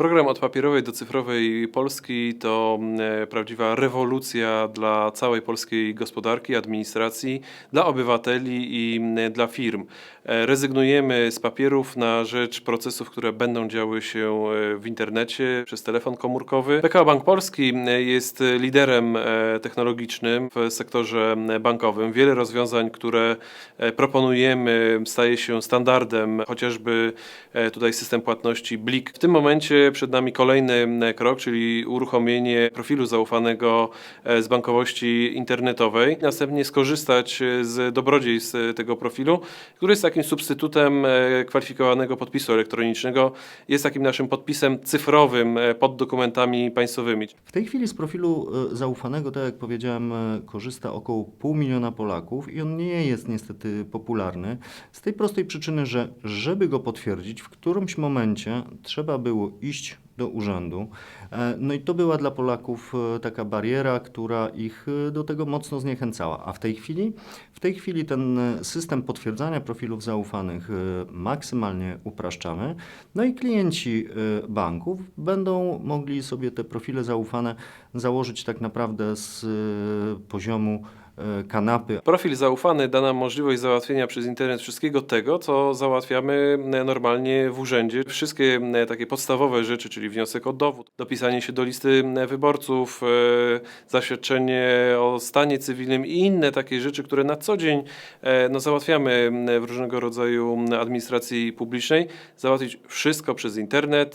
Program od papierowej do cyfrowej Polski to e, prawdziwa rewolucja dla całej polskiej gospodarki, administracji, dla obywateli i m, dla firm. E, Rezygnujemy z papierów na rzecz procesów, które będą działy się e, w internecie przez telefon komórkowy. PKO Bank Polski m, jest liderem e, technologicznym w sektorze bankowym. Wiele rozwiązań, które e, proponujemy, staje się standardem, chociażby e, tutaj system płatności Blik. W tym momencie przed nami kolejny m, krok, czyli uruchomienie profilu zaufanego e, z bankowości internetowej. Następnie skorzystać e, z dobrodziejstw e, tego profilu, który jest takim substytutem kwalifikowanego podpisu elektronicznego. Jest takim naszym podpisem cyfrowym pod dokumentami państwowymi. W tej chwili z profilu zaufanego, tak jak powiedziałem, korzysta około pół miliona Polaków i on nie jest niestety popularny z tej prostej przyczyny, że żeby go potwierdzić, w którymś momencie trzeba było iść зустріч. Do urzędu. E, No i to była dla Polaków e, taka bariera, która ich e, do tego mocno zniechęcała. A w tej chwili, w tej chwili ten system potwierdzania profilów zaufanych maksymalnie upraszczamy. No i klienci banków będą mogli sobie te profile zaufane założyć tak naprawdę z poziomu kanapy Profil zaufany da nam możliwość załatwienia przez internet wszystkiego tego, co załatwiamy normalnie w urzędzie. Wszystkie takie podstawowe rzeczy, czyli wniosek o dowód, dopisanie się do listy wyborców, e, zaświadczenie o stanie cywilnym i inne takie rzeczy, które na co dzień e, no, załatwiamy w różnego rodzaju administracji publicznej, załatwić wszystko przez internet